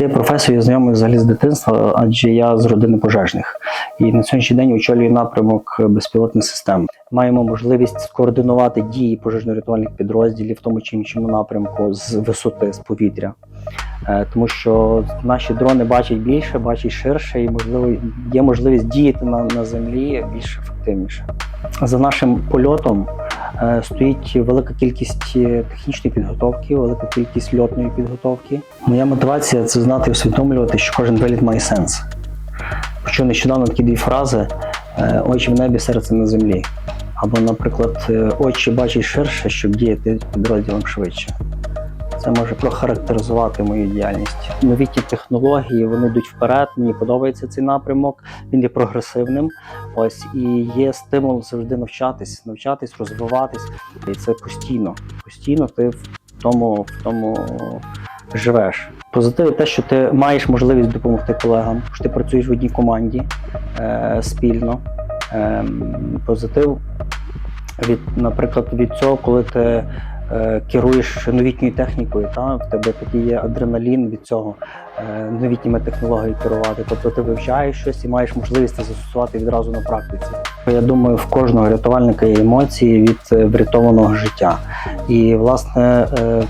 цією професією знайомий взагалі з дитинства, адже я з родини пожежних. І на сьогоднішній день очолюю напрямок безпілотних систем. Маємо можливість скоординувати дії пожежно-рятувальних підрозділів в тому чи іншому напрямку з висоти, з повітря. Е, Тому що наші дрони бачать більше, бачать ширше, і можливо є можливість діяти на, на землі більш ефективніше. За нашим польотом е, стоїть велика кількість е, технічної підготовки, велика кількість льотної підготовки. Моя мотивація це знати і усвідомлювати, що кожен виліт має сенс. Почув нещодавно такі дві фрази: е, очі в небі, серце на землі. Або, наприклад, е, очі бачать ширше, щоб діяти підрозділом швидше. Це може прохарактеризувати мою діяльність. Новітні технології вони йдуть вперед. Мені подобається цей напрямок. Він є прогресивним. Ось і є стимул завжди навчатись, навчатись, розвиватись. І це постійно. Постійно ти в тому, в тому живеш. Позитив те, що ти маєш можливість допомогти колегам, що ти працюєш в одній команді е, спільно. Е, позитив від, наприклад, від цього, коли ти керуєш новітньою технікою, та в тебе такий є адреналін від цього е, новітніми технологіями керувати. Тобто ти вивчаєш щось і маєш можливість це застосувати відразу на практиці. Я думаю, в кожного рятувальника є емоції від е, врятованого життя. І власне. е,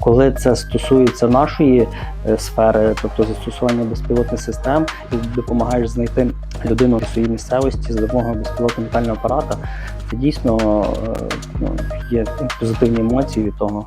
коли це стосується нашої е, сфери, тобто застосування безпілотних систем, і допомагаєш знайти людину у своїй місцевості за допомогою безпілотного літального апарата, це дійсно е, ну, є позитивні емоції від того.